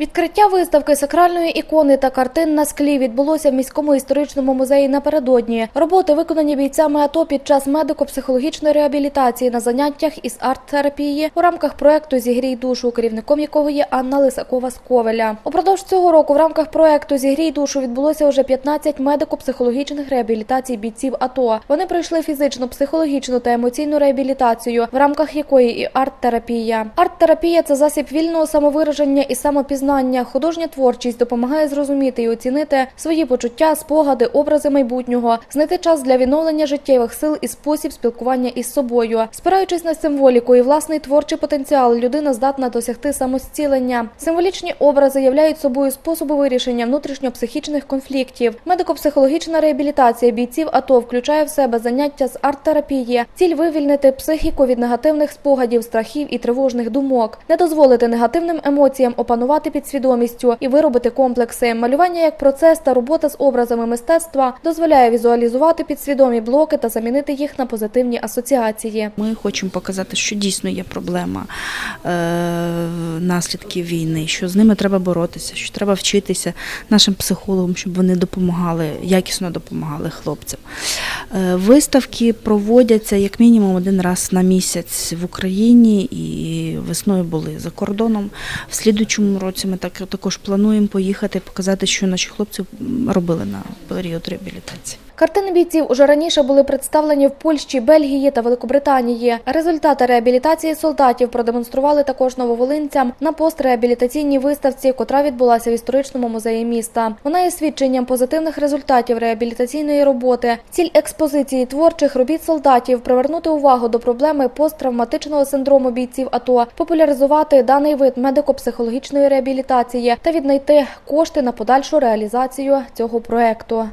Відкриття виставки сакральної ікони та картин на склі відбулося в міському історичному музеї напередодні. Роботи виконані бійцями АТО під час медико-психологічної реабілітації на заняттях із арт-терапії у рамках проекту Зігрій душу, керівником якого є Анна Лисакова з Ковеля. Упродовж цього року в рамках проекту Зігрій душу відбулося вже 15 медико-психологічних реабілітацій бійців АТО. Вони пройшли фізичну, психологічну та емоційну реабілітацію, в рамках якої і арт-терапія. Арт-терапія це засіб вільного самовираження і самопізнання. Художня творчість допомагає зрозуміти і оцінити свої почуття, спогади, образи майбутнього, знайти час для відновлення життєвих сил і спосіб спілкування із собою. Спираючись на символіку і власний творчий потенціал, людина здатна досягти самостілення. Символічні образи являють собою способи вирішення внутрішньопсихічних конфліктів. Медико-психологічна реабілітація бійців АТО включає в себе заняття з арт-терапії, ціль вивільнити психіку від негативних спогадів, страхів і тривожних думок, не дозволити негативним емоціям опанувати підсвідомістю і виробити комплекси. Малювання як процес та робота з образами мистецтва дозволяє візуалізувати підсвідомі блоки та замінити їх на позитивні асоціації. Ми хочемо показати, що дійсно є проблема е, наслідків війни, що з ними треба боротися, що треба вчитися нашим психологам, щоб вони допомагали, якісно допомагали хлопцям. Е, виставки проводяться як мінімум один раз на місяць в Україні і весною були за кордоном. В слідучому році ми так, також плануємо поїхати, показати, що наші хлопці робили на період реабілітації. Картини бійців уже раніше були представлені в Польщі, Бельгії та Великобританії. Результати реабілітації солдатів продемонстрували також нововолинцям на постреабілітаційній виставці, котра відбулася в історичному музеї міста. Вона є свідченням позитивних результатів реабілітаційної роботи. Ціль експозиції творчих робіт солдатів привернути увагу до проблеми посттравматичного синдрому бійців АТО, популяризувати даний вид медико-психологічної реабілітації та віднайти кошти на подальшу реалізацію цього проекту.